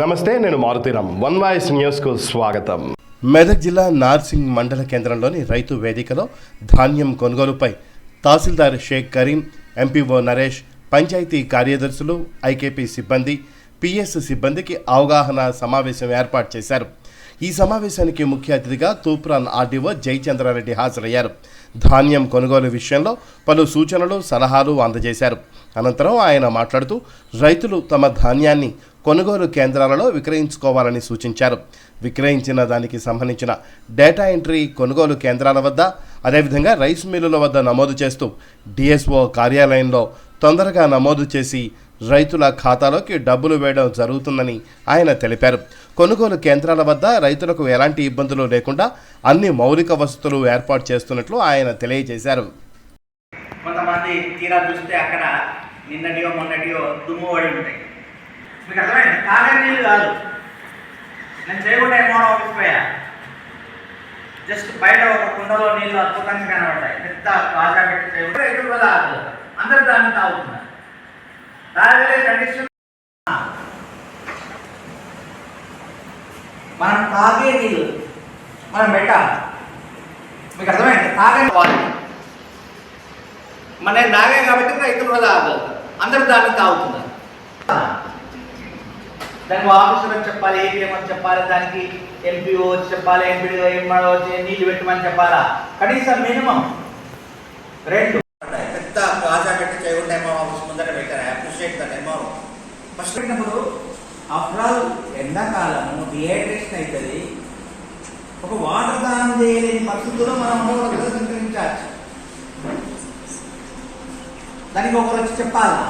నమస్తే నేను Maruthi Ram one voice న్యూస్కు స్వాగతం. మెదక్ జిల్లా నార్సింగ్ మండల కేంద్రంలోని రైతు వేదికలో ధాన్యం కొనుగోలుపై తహసీల్దార్ షేక్ కరీం ఎంపీఓ నరేష్ పంచాయతీ కార్యదర్శులు ఐకేపీ సిబ్బంది పిఎస్ సిబ్బందికి అవగాహన సమావేశం ఏర్పాటు చేశారు. ఈ సమావేశానికి ముఖ్య అతిథిగా తూప్రాన్ ఆర్డీఓ జయచంద్రారెడ్డి హాజరయ్యారు. ధాన్యం కొనుగోలు విషయంలో పలు సూచనలు సలహాలు అందజేశారు. అనంతరం ఆయన మాట్లాడుతూ రైతులు తమ ధాన్యాన్ని కొనుగోలు కేంద్రాలలో విక్రయించుకోవాలని సూచించారు. విక్రయించిన దానికి సంబంధించిన డేటా ఎంట్రీ కొనుగోలు కేంద్రాల వద్ద అదేవిధంగా రైస్ మిల్లుల వద్ద నమోదు చేస్తూ డిఎస్ఓ కార్యాలయంలో తొందరగా నమోదు చేసి రైతుల ఖాతాలోకి డబ్బులు వేయడం జరుగుతుందని ఆయన తెలిపారు. కొనుగోలు కేంద్రాల వద్ద రైతులకు ఎలాంటి ఇబ్బందులు లేకుండా అన్ని మౌలిక వసతులు ఏర్పాటు చేస్తున్నట్లు ఆయన తెలియజేశారు. కొంతమంది తీరా చూస్తే అక్కడ నిన్నటియో మొన్నటియో దుమ్ము పడి ఉంటాయి. మీకు అర్థమైంది? తాగే నీళ్ళు కాదు. నేను చేయకుండా ఏమో ఆఫీస్పోయా జస్ట్ బయట ఒక కుండలో నీళ్ళు అద్భుతంగా కనబడతాయి పెద్ద కాజా పెట్టి చేయకుండా ఎటు కూడా ఆగదు అందరు దాన్ని తాగుతున్నారు. తాగలే కండిషన్ మనం తాగే నీళ్ళు మనం పెట్టాలి. మీకు అర్థమైంది? తాగే వాళ్ళు మన నేను తాగా కాబట్టి రైతులు కూడా తాగలుగుతారు అందరూ దాన్ని తాగుతున్నారు. దానికి ఆఫీసర్ అని చెప్పాలి ఏపీఎం అని చెప్పాలి దానికి ఎంపీఓ వచ్చి చెప్పాలి ఎంపీడీఓ ఎంఆర్ఓ వచ్చి నీళ్ళు పెట్టమని చెప్పాలా? కనీసం మినిమం రెండు. పెద్ద కాజా పెట్టి చేయకుండా ఏమో ఆఫీస్ ముందర పెట్టారు? అప్రిషియేట్ దట్ ఏమో ఫస్ట్ పెట్టినప్పుడు ఆఫ్టర్ ఆల్ ఎండాకాలము డిహైడ్రేషన్ అవుతుంది ఒక వాటర్ దానం చేయలేని పరిస్థితుల్లో మనం ఉండకూడదు ఇన్ఛార్జ్ దానికి ఒకరు వచ్చి చెప్పాలా?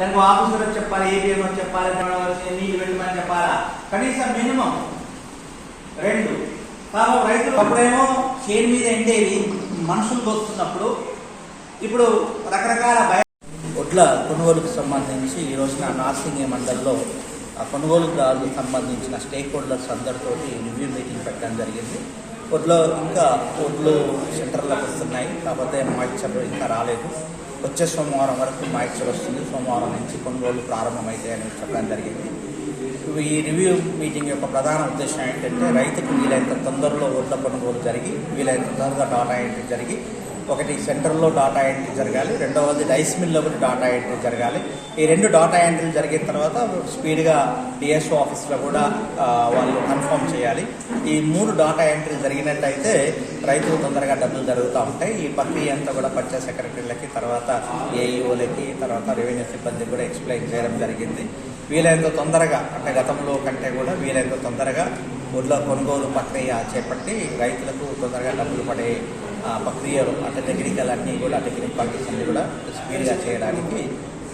దానికి ఆఫీసర్ వచ్చి చెప్పాలి ఏబిఎం వచ్చి చెప్పాలి నీళ్ళు పెట్టమని చెప్పాలా? కనీసం మినిమం రెండు. కాబట్టి రైతులు అప్పుడేమో చేను మీద ఎండేవి మనుషులు వస్తున్నప్పుడు ఇప్పుడు రకరకాల భయ ఒడ్ల కొనుగోలుకు సంబంధించి ఈ రోజున నార్సింగ్ మండల్లో ఆ కొనుగోలుదారులకు సంబంధించిన స్టేక్ హోల్డర్స్ అందరితో రివ్యూ మీటింగ్ పెట్టడం జరిగింది. ఒడ్లో ఇంకా ఒడ్లు సెంటర్లకు వస్తున్నాయి కాకపోతే మాయిశ్చర్ ఇంకా రాలేదు. వచ్చే సోమవారం వరకు మాయిశ్చర్ వస్తుంది. సోమవారం నుంచి కొనుగోలు ప్రారంభమైతే అని చెప్పడం జరిగింది. ఈ రివ్యూ మీటింగ్ యొక్క ప్రధాన ఉద్దేశం ఏంటంటే రైతుకు వీలైనంత తొందరలో ఓట్ల కొనుగోలు జరిగి వీలైనంత తొందరగా డాటా ఎంట్రీ జరిగి ఒకటి సెంటర్లో డాటా ఎంట్రీ జరగాలి రెండవది రైస్ మిల్లో కూడా డాటా ఎంట్రీ జరగాలి. ఈ రెండు డాటా ఎంట్రీలు జరిగిన తర్వాత స్పీడ్గా డిఎస్ఓ ఆఫీస్లో కూడా వాళ్ళు కన్ఫర్మ్ చేయాలి. ఈ మూడు డాటా ఎంట్రీలు జరిగినట్టయితే రైతులు తొందరగా డబ్బులు జరుగుతూ ఉంటాయి. ఈ ప్రక్రియ అంతా కూడా పర్చేస్ సెక్రటరీలకి తర్వాత ఏఈఓలకి తర్వాత రెవెన్యూ సిబ్బందికి కూడా ఎక్స్ప్లెయిన్ చేయడం జరిగింది. వీలైనంత తొందరగా అంటే గతంలో కంటే కూడా వీలైనంత తొందరగా ఊర్లో కొనుగోలు ప్రక్రియ చేపట్టి రైతులకు తొందరగా డబ్బులు పడే ప్రక్రియలు అంటే టెక్నికల్ అన్నీ కూడా టెక్నిక్ పార్టీస్ కూడా స్పీడ్గా చేయడానికి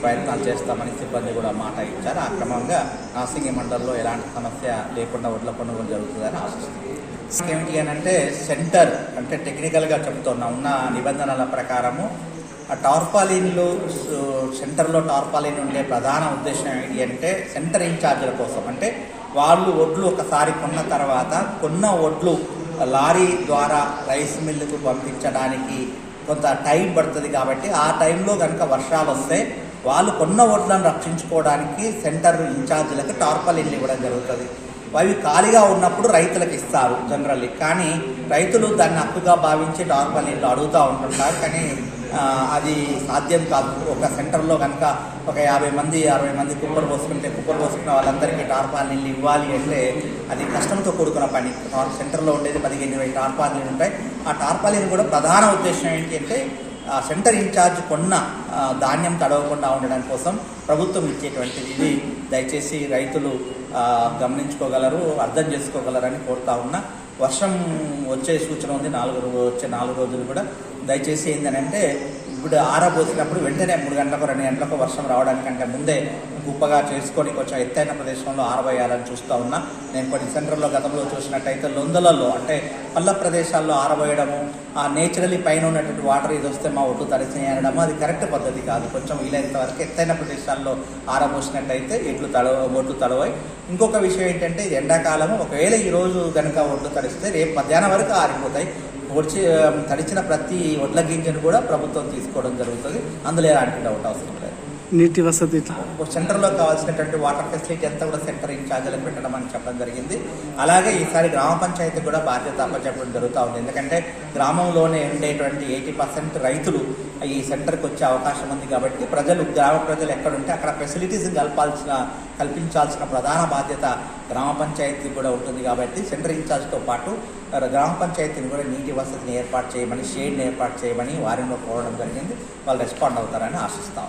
ప్రయత్నాలు చేస్తామని సిబ్బంది కూడా మాట ఇచ్చారు. ఆ క్రమంగా నాసింగి మండలంలో ఎలాంటి సమస్య లేకుండా ఒడ్ల కొనుగోలు జరుగుతుందని ఆశిస్తుంది ఏమిటి అని అంటే సెంటర్ అంటే టెక్నికల్గా చెబుతున్న ఉన్న నిబంధనల ప్రకారము ఆ టార్పాలిన్లు సెంటర్లో టార్పాలిన్ ఉండే ప్రధాన ఉద్దేశం ఏంటి అంటే సెంటర్ ఇన్ఛార్జీల కోసం. అంటే వాళ్ళు ఒడ్లు ఒకసారి కొన్న తర్వాత కొన్న ఒడ్లు లారీ ద్వారా రైస్ మిల్లుకు పంపించడానికి కొంత టైం పడుతుంది కాబట్టి ఆ టైంలో కనుక వర్షాలు వస్తే వాళ్ళు కొన్న ఒడ్లను రక్షించుకోవడానికి సెంటర్ ఇన్ఛార్జీలకు టార్పలిన్లు ఇవ్వడం జరుగుతుంది. అవి ఖాళీగా ఉన్నప్పుడు రైతులకు ఇస్తారు జనరల్లీ. కానీ రైతులు దాన్ని హక్కుగా భావించి టార్పలిన్లు అడుగుతూ ఉంటుంటారు. కానీ అది సాధ్యం కాదు. ఒక సెంటర్లో కనుక ఒక యాభై మంది అరవై మంది కుక్కలు పోసుకుంటే కుక్కలు పోసుకున్న వాళ్ళందరికీ టార్పాలిన్లు ఇవ్వాలి అంటే అది కష్టంతో కూడుకున్న పని. సెంటర్లో ఉండేది పదిహేను ఇరవై టార్పాలిన్లు ఉంటాయి. ఆ టార్పాలిన్ కూడా ప్రధాన ఉద్దేశం ఏంటి అంటే ఆ సెంటర్ ఇన్ఛార్జ్ కొన్న ధాన్యం తడవకుండా ఉండడం కోసం ప్రభుత్వం ఇచ్చేటువంటిది. ఇది దయచేసి రైతులు గమనించుకోగలరు అర్థం చేసుకోగలరని కోరుతా ఉన్నా. వర్షం వచ్చే సూచన ఉంది. నాలుగు రోజు వచ్చే నాలుగు రోజులు కూడా. దయచేసి ఏంటంటే ఇప్పుడు ఆరబోసినప్పుడు వెంటనే మూడు గంటలకు రెండు గంటలకు వర్షం రావడానికంటే ముందే కుప్పగా చేసుకొని కొంచెం ఎత్తైన ప్రదేశంలో ఆరబోయాలని చూస్తూ ఉన్నా. నేను కొన్ని సెంటర్లో గతంలో చూసినట్టయితే లొందలలో అంటే పల్ల ప్రదేశాల్లో ఆరబోయడము ఆ నేచురలీ పైన ఉన్నటువంటి వాటర్ ఇది వస్తే మా ఒడ్డు తడిసి అది కరెక్ట్ పద్ధతి కాదు. కొంచెం వీలైనంత వరకు ఎత్తైన ప్రదేశాల్లో ఆరబోసినట్టయితే ఎడ్లు తడవ ఒడ్లు తడవాయి. ఇంకొక విషయం ఏంటంటే ఎండాకాలము ఒకవేళ ఈరోజు కనుక ఒడ్లు తడిస్తే రేపు మధ్యాహ్నం వరకు ఆరిపోతాయి. వచ్చి తడిచిన ప్రతి వడ్ల గింజను కూడా ప్రభుత్వం తీసుకోవడం జరుగుతుంది. అందులో ఎలాంటి డౌట్ అవసరం లేదు. నీటి వసతి. ఇట్లా సెంటర్లో కావాల్సినటువంటి వాటర్ ఫెసిలిటీ అంతా కూడా సెంటర్ ఇన్ఛార్జీలకు పెట్టడం అని చెప్పడం జరిగింది. అలాగే ఈసారి గ్రామ పంచాయతీ కూడా బాధ్యత అప్పచెప్పడం జరుగుతూ ఉంది. ఎందుకంటే గ్రామంలోనే ఉండేటువంటి ఎయిటీ పర్సెంట్ రైతులు ఈ సెంటర్కి వచ్చే అవకాశం ఉంది కాబట్టి ప్రజలు గ్రామ ప్రజలు ఎక్కడుంటే అక్కడ ఫెసిలిటీస్ కల్పాల్సిన కల్పించాల్సిన ప్రధాన బాధ్యత గ్రామ పంచాయతీ కూడా ఉంటుంది కాబట్టి సెంటర్ ఇన్ఛార్జ్తో పాటు గ్రామ పంచాయతీని కూడా నీటి వసతిని ఏర్పాటు చేయమని షేడ్ని ఏర్పాటు చేయమని వారిని కోరడం జరిగింది. వాళ్ళు రెస్పాండ్ అవుతారని ఆశిస్తాం.